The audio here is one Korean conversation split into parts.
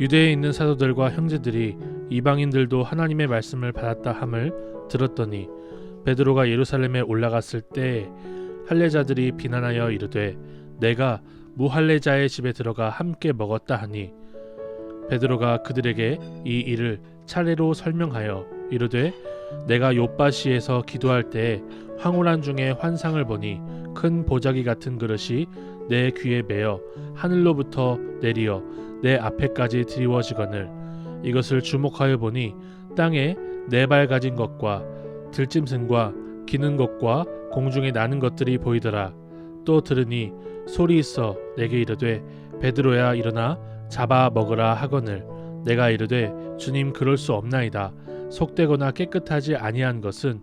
유대에 있는 사도들과 형제들이 이방인들도 하나님의 말씀을 받았다 함을 들었더니 베드로가 예루살렘에 올라갔을 때 할례자들이 비난하여 이르되 내가 무할례자의 집에 들어가 함께 먹었다 하니 베드로가 그들에게 이 일을 차례로 설명하여 이르되 내가 요바시에서 기도할 때 황홀한 중에 환상을 보니 큰 보자기 같은 그릇이 내 귀에 매어 하늘로부터 내리어 내 앞에까지 드리워지거늘. 이것을 주목하여 보니 땅에 네 발 가진 것과 들짐승과 기는 것과 공중에 나는 것들이 보이더라. 또 들으니 소리 있어 내게 이르되 베드로야 일어나 잡아 먹으라 하거늘. 내가 이르되 주님 그럴 수 없나이다. 속되거나 깨끗하지 아니한 것은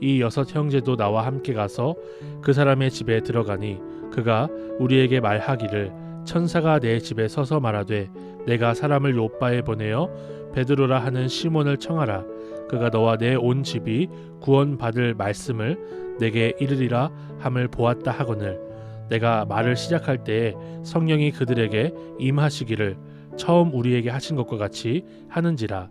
이 여섯 형제도 나와 함께 가서 그 사람의 집에 들어가니 그가 우리에게 말하기를 천사가 내 집에 서서 말하되 내가 사람을 요바에 보내어 베드로라 하는 시몬을 청하라. 그가 너와 내 온 집이 구원받을 말씀을 내게 이르리라 함을 보았다 하거늘. 내가 말을 시작할 때에 성령이 그들에게 임하시기를 처음 우리에게 하신 것과 같이 하는지라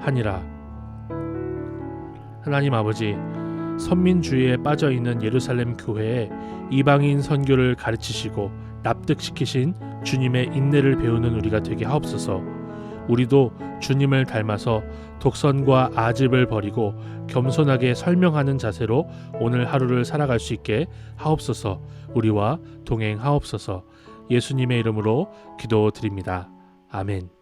하니라 하나님 아버지 선민주의에 빠져 있는 예루살렘 교회에 이방인 선교를 가르치시고 납득시키신 주님의 인내를 배우는 우리가 되게 하옵소서. 우리도 주님을 닮아서 독선과 아집을 버리고 겸손하게 설명하는 자세로 오늘 하루를 살아갈 수 있게 하옵소서. 우리와 동행하옵소서. 예수님의 이름으로 기도드립니다. 아멘.